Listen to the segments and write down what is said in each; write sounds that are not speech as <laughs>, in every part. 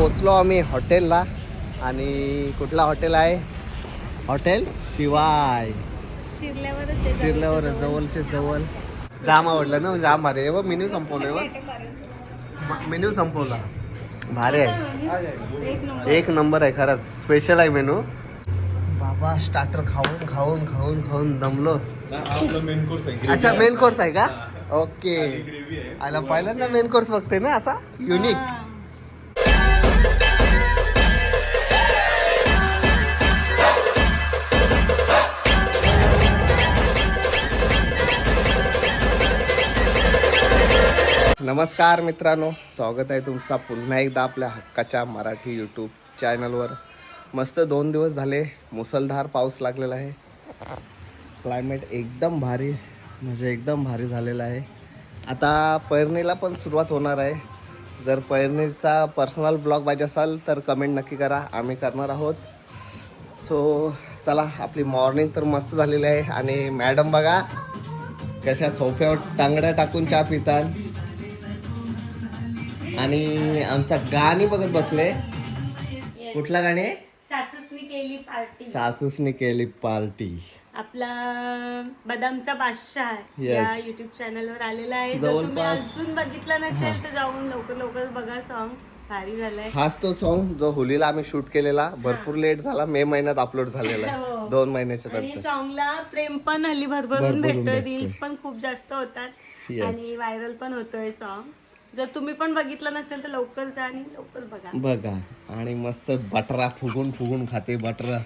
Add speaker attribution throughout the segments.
Speaker 1: पोचलो आम्ही हॉटेलला आणि कुठला हॉटेल आहे? हॉटेल शिवाय. शिरल्यावर जवळचे जवळ. जाम आवडलं ना जाम भारी आहे. मेन्यू संपवलं मेन्यू संपवला. भारी आहे.
Speaker 2: एक नंबर.
Speaker 1: एक नंबर आहे खरंच. स्पेशल आहे मेनू बाबा स्टार्टर खाऊन खाऊन खाऊन खाऊन दमलो.
Speaker 3: मेन कोर्स आहे
Speaker 1: अच्छा मेन कोर्स आहे का? ओके
Speaker 3: ग्रेव्ही आहे.
Speaker 1: आला पहिल्यांदा मेन कोर्स बघते ना असा? युनिक नमस्कार मित्रांनो स्वागत आहे तुमचा पुन्हा एकदा आपल्या हक्काच्या मराठी यूट्यूब चॅनलवर मस्त दोन दिवस झाले मुसळधार पाऊस लागलेला आहे. क्लायमेट एकदम भारी म्हणजे एकदम भारी झालेला आहे. आता पैरणीला पण सुरुवात होणार आहे. जर पैरणीचा पर्सनल ब्लॉग पाहिजे असाल तर कमेंट नक्की करा. आम्ही करणार आहोत. सो चला आपली मॉर्निंग तर मस्त झालेली आहे. आणि मॅडम बघा कशा सोफ्यावर टांगड्या टाकून चहा पितात. आणि आमचा गाणी बघत बसले. कुठला गाणी?
Speaker 2: सासूसनी केली पार्टी.
Speaker 1: सासूसने केली पार्टी.
Speaker 2: आपला बदामचा बादशाह. या युट्यूब चॅनल वर आलेला आहे. जर तुम्ही अजून बघितला नसेल तर जाऊन लवकर लवकर बघा सॉन्ग भारी झालंय.
Speaker 1: हाच तो सॉन्ग जो होलीला आम्ही शूट केलेला. भरपूर लेट झाला. मे महिन्यात अपलोड झालेला आहे.
Speaker 2: हो.
Speaker 1: दोन महिन्याच्या
Speaker 2: आणि सॉन्गला प्रेम पण हल्ली भरभरून भेटतोय. रील्स पण खूप जास्त होतात. आणि व्हायरल पण होतोय सॉन्ग जर तुम्ही पण बघितलं नसेल तर लवकर जा आणि लवकर बघा.
Speaker 1: बघा. आणि मस्त बटरा फुगून फुगून खाते बटरा.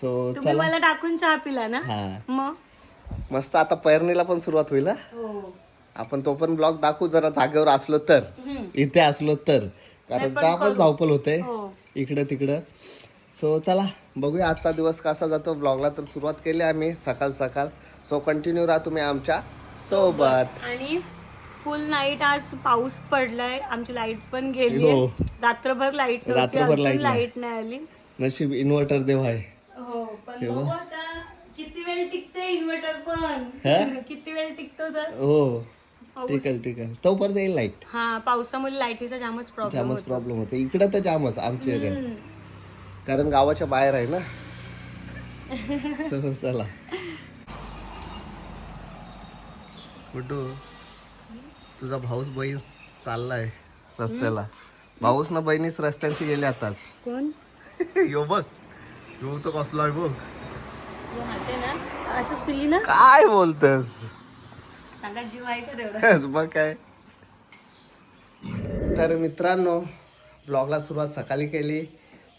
Speaker 1: सो <laughs>
Speaker 2: तुम्ही
Speaker 1: चला.
Speaker 2: मला टाकून चहा पिला ना?
Speaker 1: हा.
Speaker 2: मग?
Speaker 1: मस्त आता पैरणीला पण सुरुवात होईल हा.
Speaker 2: हो.
Speaker 1: आपण तो पण ब्लॉग दाखवू जरा जागेवर असलो तर. इथे असलो तर. कारण
Speaker 2: करू.
Speaker 1: धावपल होते.
Speaker 2: हो.
Speaker 1: इकडं तिकडं. सो चला. बघूया आजचा दिवस कसा जातो. ब्लॉगला तर सुरुवात केली आम्ही सकाळ सकाळ. सो कंटिन्यू राहा तुम्ही आमच्यासोबत.
Speaker 2: आणि फुल नाईट आज पाऊस पडलाय आमची लाइट पण गेली
Speaker 1: हो.
Speaker 2: रात्रभर लाइट नव्हती
Speaker 1: रात्रभर
Speaker 2: अजून
Speaker 1: light नाही.
Speaker 2: लाइट नाही आली.
Speaker 1: नशीब इन्व्हर्टर देव आहे.
Speaker 2: हो पण
Speaker 1: तेव्हा?
Speaker 2: बघू आता किती वेळ टिकते इन्व्हर्टर पण?
Speaker 1: हा?
Speaker 2: किती वेळ टिकतो तर?
Speaker 1: हो.
Speaker 2: पाऊस
Speaker 1: ठीक आहे ठीक आहे तोपर्यंत येईल लाइट
Speaker 2: हा पावसामुळे लाईटीचा जामच प्रॉब्लेम
Speaker 1: जामच
Speaker 2: होतो.
Speaker 1: प्रॉब्लेम होतो. इकडं तर जामच आमच्या एरियात
Speaker 2: हम्म.
Speaker 1: कारण गावाच्या बाहेर आहे ना. So, <laughs> चला. <laughs> कुठू तुझा भाऊस बहीण चाललाय रस्त्याला. भाऊस ना बहिणीच रस्त्यांशी गेले आताच.
Speaker 2: कोण? <laughs>
Speaker 1: यो बघ. यो तो कसला आहे बघ
Speaker 2: हाते ना. असं पिली ना.
Speaker 1: काय बोलतेस?
Speaker 2: सांगा जीव आहे का तेवढा? <laughs>
Speaker 1: मग काय. तर मित्रांनो ब्लॉगला सुरुवात सकाळी केली.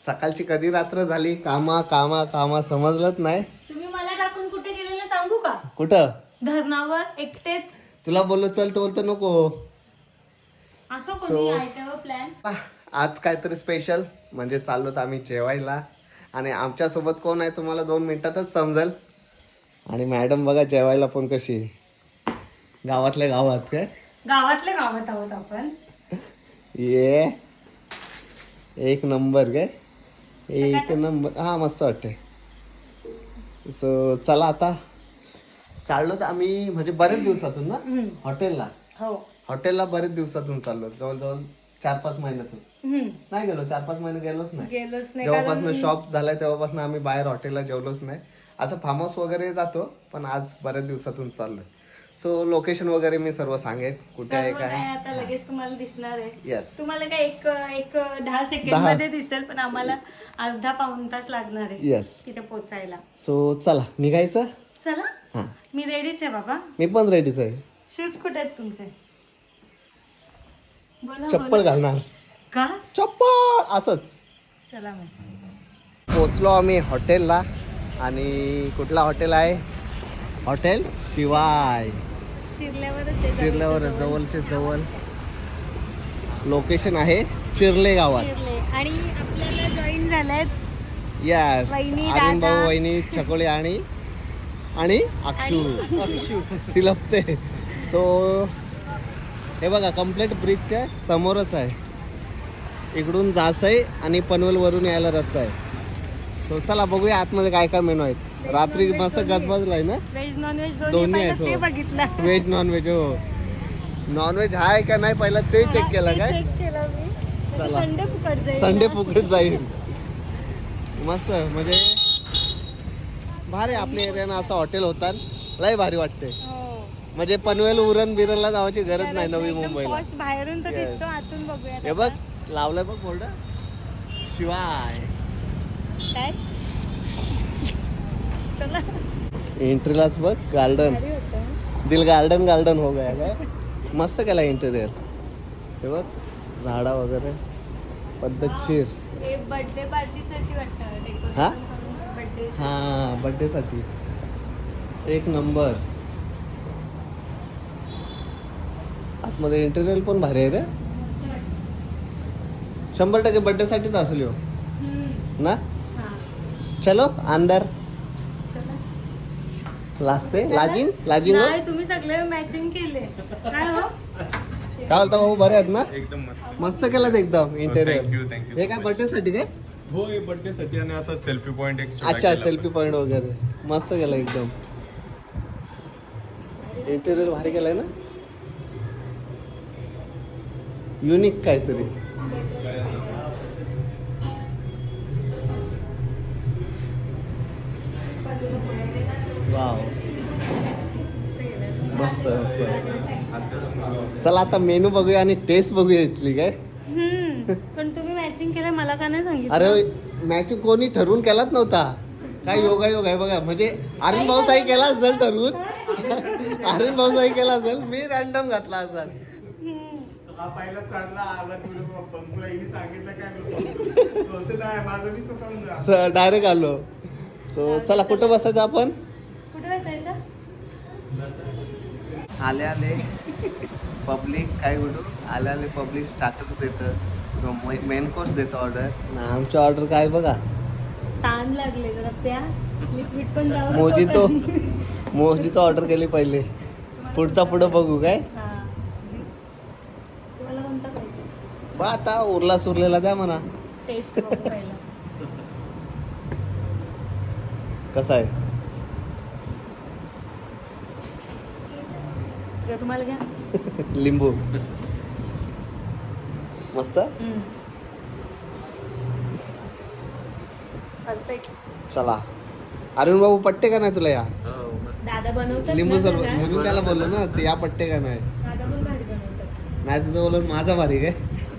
Speaker 1: सकाळची कधी रात्र झाली? कामा कामा कामा समजलंच नाही.
Speaker 2: तुम्ही मला टाकून कुठे गेलेलं सांगू का?
Speaker 1: कुठं?
Speaker 2: धरणावर एकटेच.
Speaker 1: तुला बोललो चल तर बोलतो नको.
Speaker 2: असं कोणी आहे तेव्हा प्लॅन
Speaker 1: आज काहीतरी स्पेशल म्हणजे चाललो तर आम्ही जेवायला. आणि आमच्यासोबत कोण आहे तुम्हाला दोन मिनिटातच समजेल. आणि मॅडम बघा जेवायला पण कशी. गावातल्या गावात काय?
Speaker 2: गावातल्या गावात आहोत आपण.
Speaker 1: ये. एक नंबर काय? एक नंबर. हा मस्त वाटते सो चला आता. चाललो तर आम्ही म्हणजे बरेच दिवसातून ना हॉटेलला.
Speaker 2: हो.
Speaker 1: हॉटेलला बरेच दिवसातून चाललो. जवळजवळ चार पाच महिन्यातून. नाही गेलो. चार पाच महिने गेलोच नाही.
Speaker 2: गेलोच नाही
Speaker 1: जेव्हापासून शॉप झालाय तेव्हापासून आम्ही बाहेर हॉटेलला जेवलोच नाही. असं फार्म हाऊस वगैरे जातो पण आज बऱ्याच दिवसातून चाललोय. सो लोकेशन वगैरे मी सर्व सांगेन. कुठे आहे
Speaker 2: सर्व
Speaker 1: काय?
Speaker 2: काय आता लगेच तुम्हाला दिसणार आहे.
Speaker 1: येस
Speaker 2: तुम्हाला काय एक एक दहा सेकंड
Speaker 1: दहा.
Speaker 2: मध्ये दिसेल पण आम्हाला अर्धा पाऊन तास लागणार आहे
Speaker 1: येस
Speaker 2: तिथे पोचायला.
Speaker 1: सो चला. निघायचं?
Speaker 2: चला.
Speaker 1: हा.
Speaker 2: मी रेडीच आहे बाबा.
Speaker 1: मी पण रेडीच आहे.
Speaker 2: शूज कुठे आहेत तुमचे? बोला
Speaker 1: चप्पल
Speaker 2: बोला.
Speaker 1: घालणार.
Speaker 2: का?
Speaker 1: चप्पल असंच.
Speaker 2: चला मग.
Speaker 1: पोचलो आम्ही हॉटेलला आणि कुठला हॉटेल आहे? हॉटेल शिवाय.
Speaker 2: शिरल्यावरच आहे
Speaker 1: चिरल्यावर
Speaker 2: जवळच्या जवळ.
Speaker 1: जवळचे जवळ. लोकेशन आहे चिरले गावात.
Speaker 2: शिरले. आणि आपल्याला जॉईन झाल्यात
Speaker 1: यस
Speaker 2: वहिनी.
Speaker 1: भाऊ वहिनी छकोळे आणि आणि अक्षू अक्षू. ती लपते. तो हे बघा कंप्लीट ब्रिजच्या समोरच आहे. इकडून जासई आणि पनवेल वरून यायला रस्ता आहे. तो चला बघूया आतमध्ये काय काय मेनू आहेत. रात्री मस्त गजबजलाय ना?
Speaker 2: व्हेज नॉन व्हेज
Speaker 1: दोन्ही आहेत, हो. व्हेज नॉन व्हेज हो. नॉन व्हेज आहे का नाही पहिला ते चेक केलं काय? चला.
Speaker 2: संडे. फुकट जाईल.
Speaker 1: मस्त म्हणजे भारी आपल्या एरियानं असं हॉटेल होतात. लय भारी वाटते
Speaker 2: हो.
Speaker 1: म्हणजे पनवेल उरण बिरणला जावायची गरज नाही नवी मुंबईला.
Speaker 2: बाहेरून तर. दिसतो आतून बघूया
Speaker 1: हे बघ लावलंय बघ बोर्ड शिवाय.
Speaker 2: काय? चला.
Speaker 1: एंट्रीलाच बघ गार्डन दिल गार्डन गार्डन हो गया काय? मस्त केला इंटेरियर हे बघ झाडा वगैरे. पद्धतशीर.
Speaker 2: बर्थडे पार्टीसाठी वाटतं
Speaker 1: हा? हा बर्थडे साठी. एक नंबर आतमध्ये इंटेरियर पण भारी आहे रे. शंभर टक्के बर्थडे साठीच असेल ह्यो. ना? चलो अंदर लाजते? लाजिंग लाजिंग हो?
Speaker 2: तुम्ही सगळे मॅचिंग केले. काय हो?
Speaker 1: काय बोलता भाऊ बरे आहेत ना?
Speaker 3: एकदम मस्त.
Speaker 1: मस्त केलं एकदम इंटेरियर
Speaker 3: thank you
Speaker 1: हे काय
Speaker 3: much.
Speaker 1: बर्थडे साठी काय?
Speaker 3: हो बर्थडे साठी आणि असा सेल्फी पॉइंट एक छोटा
Speaker 1: अच्छा
Speaker 3: केला.
Speaker 1: सेल्फी. पॉइंट वगैरे. मस्त केलं एकदम. इंटेरियर भारी केलंय ना? युनिक काहीतरी. वाव मस्त मस्त. चला आता मेनू बघूया आणि टेस्ट बघूया इथली काय.
Speaker 2: पण तुम्ही मॅचिंग केलं मला का नाही सांगितलं?
Speaker 1: अरे मॅच कोणी ठरवून केलाच नव्हता. काय योगा योग आहे बघा. म्हणजे अरुण भाऊसाई केला असेल ठरवून. <laughs> अरुण भाऊसाई केला असेल. मी रॅन्डम घातला असेल.
Speaker 2: हम्म.
Speaker 4: हा पहिला चढला आला तुला पंकुला हिने सांगितलं काय होतं नाही माझं मी स्वतः
Speaker 1: डायरेक्ट आलो. सो चला कुठं बसायचं आपण?
Speaker 2: कुठे बसायचं?
Speaker 1: आले आले. पब्लिक काय बोलू? आले आले पब्लिक स्टार्टर देतं. मेन कोर्स देतो ऑर्डर आमची ऑर्डर काय बघा.
Speaker 2: ताण लागले जरा प्या. लिक्विड पण जाऊ
Speaker 1: मोजितो. मोजितो ऑर्डर केली पहिले. पुढचा पुढं बघू काय. बा आता उरला सुरलेला द्या म्हणा.
Speaker 2: टेस्ट बघू पहिला.
Speaker 1: कसा आहे?
Speaker 2: तुम्हाला घ्या.
Speaker 1: लिंबू. मस्त. चला. अरुण बाबू पट्टे का नाही तुला या?
Speaker 2: दादा बनवतात
Speaker 1: लिंबू सरबत.
Speaker 2: दादा?
Speaker 1: म्हणून त्याला बोललो ना ते या पट्टे का नाही? नाही तुझं बोलून माझा भारी काय?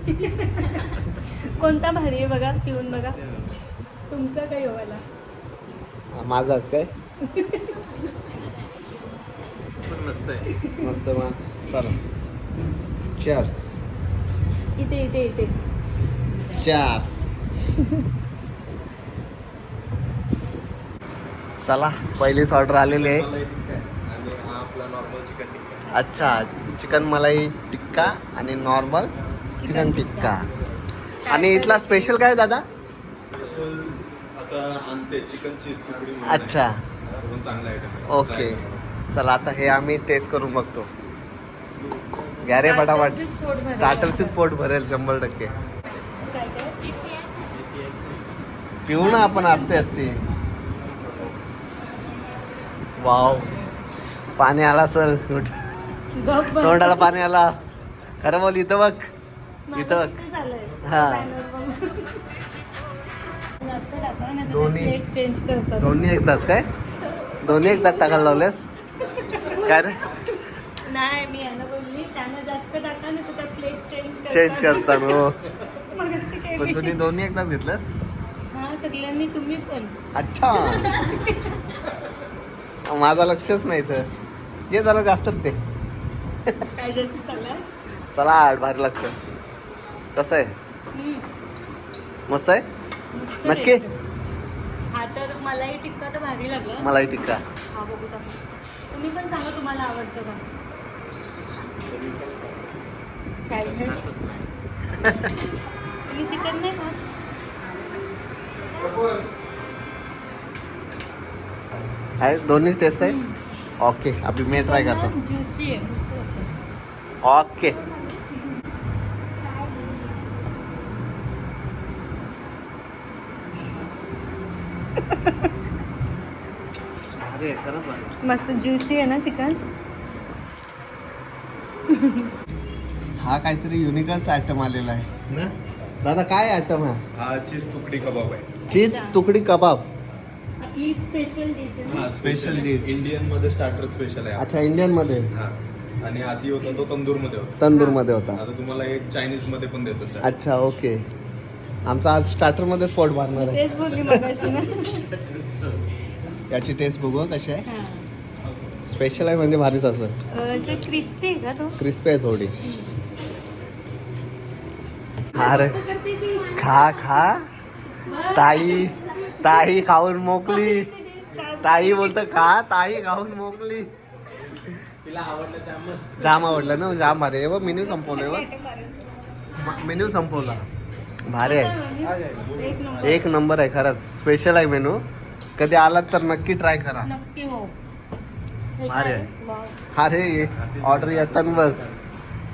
Speaker 1: <laughs>
Speaker 2: कोणता भारी आहे बघा पिऊन बघा. तुमचा काही व्हायला
Speaker 1: हा, माझाच काय? मस्त मग चला. चार्स
Speaker 2: इथे इथे इथे.
Speaker 1: चार्स चला पहिलीच ऑर्डर आलेली आहे.
Speaker 3: हा
Speaker 1: अच्छा चिकन मलाई टिक्का आणि नॉर्मल चिकन टिक्का. आणि इथला स्पेशल काय दादा?
Speaker 3: स्पेशल आता आणते चिकन चीज तुकडी म्हणून
Speaker 1: अच्छा. ओके चला आता हे आम्ही टेस्ट करून बघतो. घ्या रे फटाफट.
Speaker 2: Starters च पोट भरेल.
Speaker 1: शंभर टक्के. पिऊ ना आपण असते असते. वाव पाणी आला सर. तोंडाला पाणी आला. खरं बोल इथं बघ. इथं बघ. हा. दोन्ही- दोन्ही एकदाच काय? दोन्ही एकदाच टाकायला लावलेस? काय रे?
Speaker 2: नाही मी जास्त टाका तर प्लेट चेंज
Speaker 1: चेंज करतात हो. <laughs>
Speaker 2: मग अशी
Speaker 1: पण. तुम्ही दोन्ही एकदाच घेतलंस?
Speaker 2: हा सगळ्यांनी तुम्ही पण.
Speaker 1: अच्छा. माझा लक्षच नाही तर ये जरा जास्तच ते.
Speaker 2: काय जास्त
Speaker 1: सलाड भारी लागतं. कसं आहे? मस्त आहे? नक्की?
Speaker 2: हा तर मलाही टिक्का तर भारी लागला.
Speaker 1: मलाई टिक्का.
Speaker 2: हा बघू तुम्ही पण सांगा तुम्हाला आवडतं का? काय नाही. तुम्ही चिकन नाही खात
Speaker 1: आहे दोन्ही टेस्ट आहे ओके अभी मी ट्राय करतो
Speaker 2: ज्युसी आहे मस्त वाटतं.
Speaker 1: ओके अरे खरंच भारी.
Speaker 2: मस्त ज्युसी आहे ना चिकन
Speaker 1: हा काहीतरी युनिकच आयटम आलेला आहे. ना? दादा काय आयटम आहे?
Speaker 3: हा चीज तुकडी कबाब आहे.
Speaker 1: चीज तुकडी कबाब.
Speaker 2: आपली स्पेशल डिश आहे
Speaker 3: हा स्पेशल
Speaker 1: dish.
Speaker 3: इंडियनमध्ये स्टार्टर स्पेशल आहे.
Speaker 1: अच्छा इंडियनमध्ये?
Speaker 3: हा. आणि आधी होता तो तंदूरमध्ये होता.
Speaker 1: तंदूरमध्ये होता.
Speaker 3: आता तुम्हाला एक चायनीजमध्ये पण देतो starter.
Speaker 1: अच्छा ओके आमचा आज स्टार्टरमध्ये पोट भरणार आहे.
Speaker 2: तेच बोलली मगाशी ना.
Speaker 1: याची टेस्ट बघू हं कशी आहे?
Speaker 2: हा.
Speaker 1: स्पेशल आहे म्हणजे भारीच असं.
Speaker 2: अं, असं क्रिस्पी आहे का तो?
Speaker 1: क्रिस्पी आहे थोडी. अरे खा खा. ताई ताई खाऊन मोकली. ताई बोलत खा ताई खाऊन मोकली. जाम आवडलं ना जाम भारी आहे. मेन्यू संपवलं मेन्यू संपवला. भारी आहे.
Speaker 2: एक नंबर.
Speaker 1: एक नंबर आहे खरंच. स्पेशल आहे मेनू कधी आलात तर नक्की ट्राय करा.
Speaker 2: नक्की हो.
Speaker 1: भारी? आहे. अरे ऑर्डर येतात बस.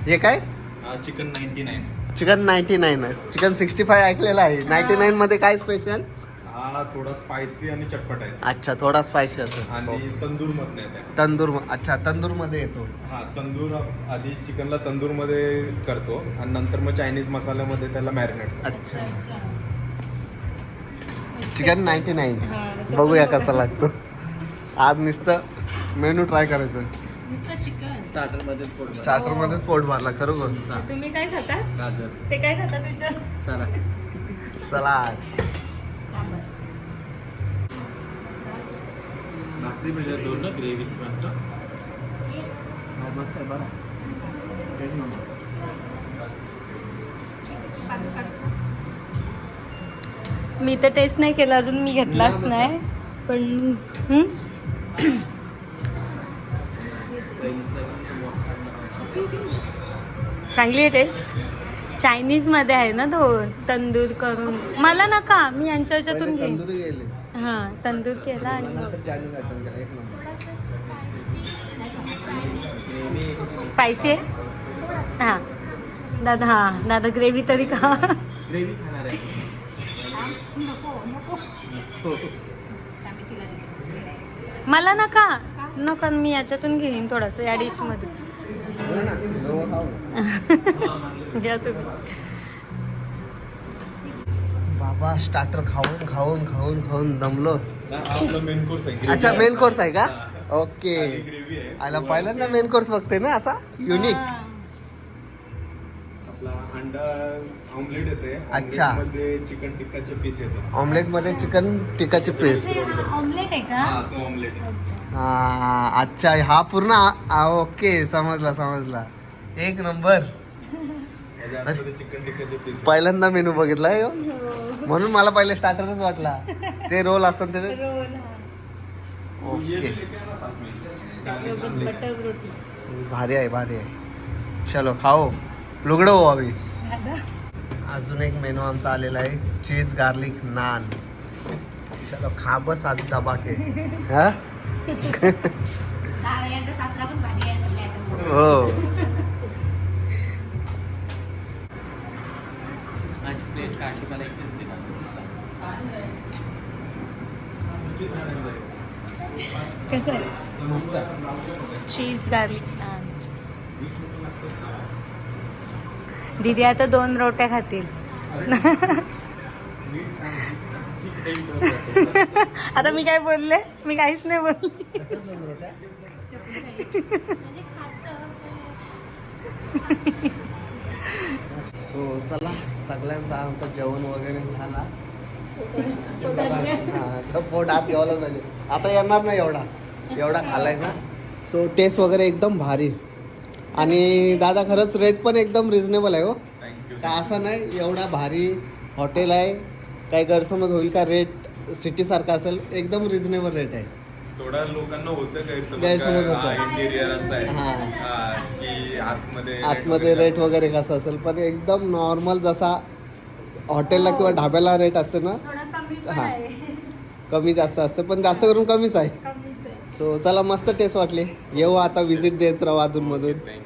Speaker 1: हे काय?
Speaker 3: हा chicken ninety nine
Speaker 1: chicken ninety nine आहे. चिकन सिक्स्टी फाय ऐकलेलं आहे. नाईन्टी नाईन मध्ये काय स्पेशल
Speaker 3: हा थोडा स्पायसी आणि चटपट आहे.
Speaker 1: अच्छा थोडा स्पायसी असेल.
Speaker 3: आणि तंदूर मधनं येत
Speaker 1: तंदूर म- अच्छा तंदूरमध्ये येतो.
Speaker 3: हा तंदूर आधी चिकनला तंदूरमध्ये करतो आणि नंतर मग चायनीज मसाल्यामध्ये त्याला मॅरिनेट करतो.
Speaker 1: अच्छा. चिकन. Ninety nine.
Speaker 2: हा, तो
Speaker 1: बघूया कसा लागतो. आज नुसतं मेनू ट्राय करायचं.
Speaker 2: नुसतं चिकन
Speaker 1: स्टार्टर मध्येच पोट भरला खरोखर.
Speaker 2: तुम्ही काय खाता? ते काय खाता तुझ्या
Speaker 1: सलाद.
Speaker 2: मी तर टेस्ट नाही केला अजून मी घेतलाच नाही पण हं? चांगली आहे टेस्ट चायनीजमध्ये आहे ना तो तंदूर करून. मला नका मी यांच्या ह्याच्यातून घेईन.
Speaker 1: तंदुरी गेले.
Speaker 2: हा तंदूर केला आणि मग. स्पायसी आहे? हां. दादा हां दादा ग्रेव्ही तरी का मला नका. नका मी याच्यातून घेईन थोडंसं या डिशमध्ये घ्या तुम्ही.
Speaker 1: बाबा स्टार्टर खाऊन खाऊन खाऊन खाऊन दमलो.
Speaker 3: मेन कोर्स आहे
Speaker 1: अच्छा मेन कोर्स आहे का? ओके आला पहिल्यांदा मेन कोर्स बघते ना असा? युनिक.
Speaker 3: आपला अंडा ऑमलेट येते.
Speaker 1: अच्छा.
Speaker 3: मध्ये चिकन टिक्काचे पीस येतो.
Speaker 1: ऑमलेटमध्ये चिकन टिकाची पेस्ट
Speaker 2: हे ऑमलेट आहे का?
Speaker 3: हा तो ऑमलेट
Speaker 1: हा अच्छा हा पूर्ण आ- आ- ओके समजला समजला. एक नंबर.
Speaker 3: त्याच्या आतमध्ये चिकन टिक्काचे पीस
Speaker 1: पहिल्यांदा मेनू बघितला ह्यो. म्हणून मला पहिले स्टार्टरच वाटला. ते रोल असतात त्याचे?
Speaker 2: Roll
Speaker 1: okay.
Speaker 2: बटर रोटी.
Speaker 1: भारी आहे भारी आहे. चलो खाओ. लुगडं हो आम्ही.
Speaker 2: दादा.
Speaker 1: अजून एक मेनू आमचा आलेला आहे. Cheese garlic naan. चलो खा बस आज दबा के <laughs> हा? हो.
Speaker 2: चीज गार्लिक दीदी आता दोन रोट्या खातील. <laughs> <laughs> <laughs> आता मी काय बोलले? मी काहीच नाही बोलले.
Speaker 1: सो चला सगळ्यांचा आमचं जेवण वगैरे झाला. पोट आत घ्यावला पाहिजे आता येणार नाही एवढा. एवढा खालाय ना. सो टेस्ट वगैरे एकदम भारी. आणि दादा खरंच रेट पण एकदम रिझनेबल आहे हो. का असं नाही एवढा भारी हॉटेल आहे. काही गैरसमज होईल का रेट सिटी सारखा असेल एकदम रिझनेबल रेट आहे.
Speaker 3: थोडा लोकांना होतं
Speaker 1: गैरसमज
Speaker 3: गैरसमज
Speaker 1: होतं.
Speaker 3: इंटेरियर असं आहे
Speaker 1: हा.
Speaker 3: हा, की आतमध्ये
Speaker 1: आतमध्ये रेट वगैरे कसं असेल पण एकदम नॉर्मल जसा हॉटेलला किंवा ढाब्याला रेट असते ना
Speaker 2: थोडा कमी पण
Speaker 1: हा.
Speaker 2: आहे.
Speaker 1: कमी जास्त असते पण जास्त करून कमीच आहे.
Speaker 2: कमीच आहे.
Speaker 1: सो चला मस्त टेस्ट वाटली. येऊ आता विजिट देत राहू अधूनमधून.
Speaker 3: थँक्यू